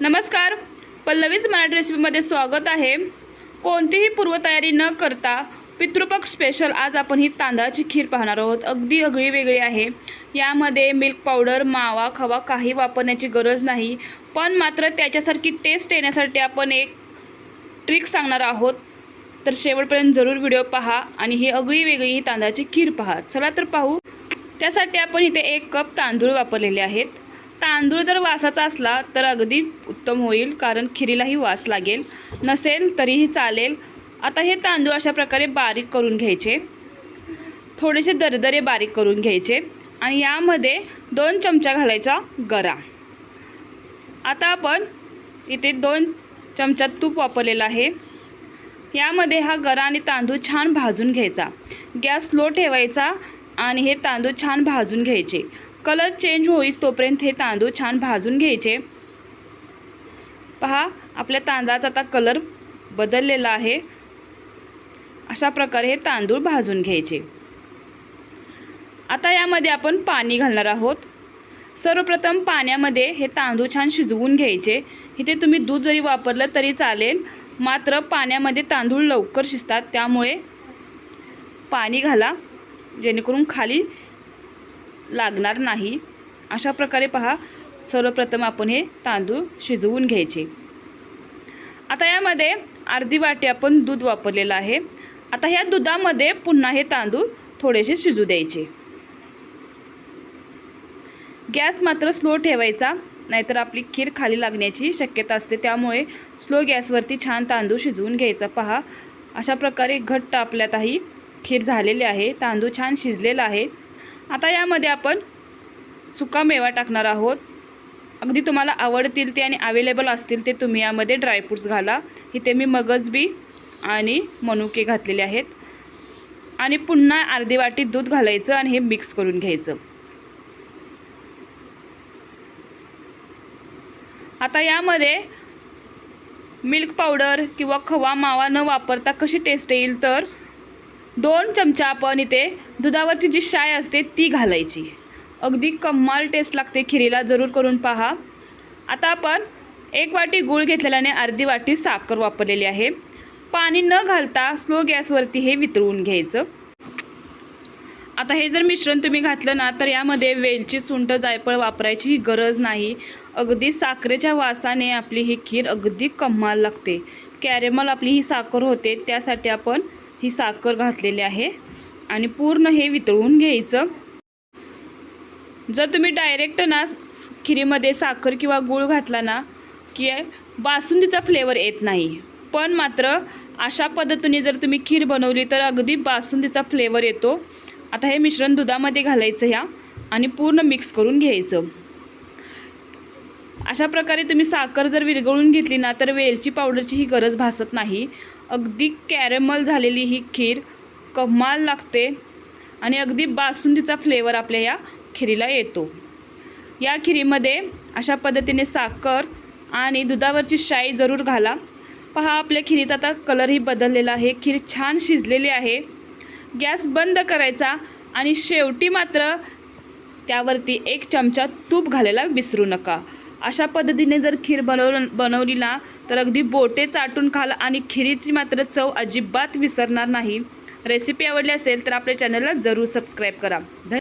नमस्कार. पल्लवीच मराठी रेसिपीमध्ये स्वागत आहे. कोणतीही पूर्वतयारी न करता पितृपक्ष स्पेशल आज आपण ही तांदळाची खीर पाहणार आहोत. अगदी अगळी वेगळी आहे. यामध्ये मिल्क पावडर मावा खवा काही वापरण्याची गरज नाही. पण मात्र त्याच्यासारखी टेस्ट येण्यासाठी आपण एक ट्रिक सांगणार आहोत. तर शेवटपर्यंत जरूर व्हिडिओ पहा आणि ही अगळी वेगळी ही तांदळाची खीर पहा. चला तर पाहू. त्यासाठी आपण इथे एक कप तांदूळ वापरलेले आहेत. तांदूळ जर वासाचा असला तर अगदी उत्तम होईल कारण खिरीलाही वास लागेल. नसेल तरीही चालेल. आता हे तांदूळ अशा प्रकारे बारीक करून घ्यायचे. थोडेसे दरदरे बारीक करून घ्यायचे. आणि यामध्ये दोन चमचा घालायचा गरा. आता आपण इथे दोन चमचा तूप वापरलेलं आहे. यामध्ये हा गरा आणि तांदूळ छान भाजून घ्यायचा. गॅस स्लो ठेवायचा आणि हे तांदूळ छान भाजून घ्यायचे. कलर चेंज होईस तोपर्यंत हे तांदूळ छान भाजून घ्यायचे. पहा आपल्या तांदळाचा आता कलर बदललेला आहे. अशा प्रकारे हे तांदूळ भाजून घ्यायचे. आता यामध्ये आपण पाणी घालणार आहोत. सर्वप्रथम पाण्यामध्ये हे तांदूळ छान शिजवून घ्यायचे. इथे तुम्ही दूध जरी वापरलं तरी चालेल मात्र पाण्यामध्ये तांदूळ लवकर शिजतात. त्यामुळे पाणी घाला जेणेकरून खाली लागणार नाही. अशा प्रकारे पहा सर्वप्रथम आपण हे तांदूळ शिजवून घ्यायचे. आता यामध्ये अर्धी वाटी आपण दूध वापरलेलं आहे. आता ह्या दुधामध्ये पुन्हा हे तांदूळ थोडेसे शिजू द्यायचे. गॅस मात्र स्लो ठेवायचा नाहीतर आपली खीर खाली लागण्याची शक्यता असते. त्यामुळे स्लो गॅसवरती छान तांदूळ शिजवून घ्यायचा. पहा अशा प्रकारे घट्ट आपल्यातही खीर झालेली आहे. तांदूळ छान शिजलेला आहे. आता यामध्ये आपण सुका मेवा टाकणार आहोत. अगदी तुम्हाला आवडतील ते आणि अवेलेबल असतील ते तुम्ही यामध्ये ड्रायफ्रूट्स घाला. इथे मी मगजबी आणि मनुके घातलेले आहेत. आणि पुन्हा अर्धी वाटी दूध घालायचं आणि हे मिक्स करून घ्यायचं. आता यामध्ये मिल्क पावडर किंवा खवा मावा न वापरता कशी टेस्ट येईल तर दोन चमचा आपण इथे दुधावरची जी शाय असते ती घालायची. अगदी कम्माल टेस्ट लागते खिरीला जरूर करून पहा. आता आपण एक वाटी गूळ घेतलेल्याने अर्धी वाटी साखर वापरलेली आहे. पाणी न घालता स्लो गॅसवरती हे वितळवून घ्यायचं. आता हे जर मिश्रण तुम्ही घातलं ना तर यामध्ये वेलची सुंट जायफळ वापरायची गरज नाही. अगदी साखरेच्या वासाने आपली ही खीर अगदी कमाल लागते. कॅरेमल आपली ही साखर होते त्यासाठी आपण ही साखर घातलेली आहे आणि पूर्ण हे वितळून घ्यायचं. जर तुम्ही डायरेक्ट ना खिरीमध्ये साखर किंवा गूळ घातला ना की बासुंदीचा फ्लेवर येत नाही. पण मात्र अशा पद्धतीने जर तुम्ही खीर बनवली तर अगदी बासुंदीचा फ्लेवर येतो. आता हे मिश्रण दुधामध्ये घालायचं ह्या आणि पूर्ण मिक्स करून घ्यायचं. अशा प्रकारे तुम्ही साखर जर विरघळून घेतली ना तर वेलची पावडरची ही गरज भासत नाही. अगदी कॅरेमल झालेली ही खीर कमाल लागते आणि अगदी बासुंदीचा फ्लेवर आपल्या या खिरीला येतो. या खिरीमध्ये अशा पद्धतीने साखर आणि दुधावरची शाई जरूर घाला. पहा आपल्या खिरीचा आता कलरही बदललेला आहे. खीर छान शिजलेली आहे. गॅस बंद करायचा आणि शेवटी मात्र त्यावरती एक चमचा तूप घालायला विसरू नका. अशा पद्धतीने जर खीर बनव बनवली ना तर अगदी बोटे चाटून खाल आणि खिरीची मात्र चव अजिबात विसरणार नाही. रेसिपी आवडली असेल तर आपल्या चॅनलला जरूर सबस्क्राईब करा. धन्य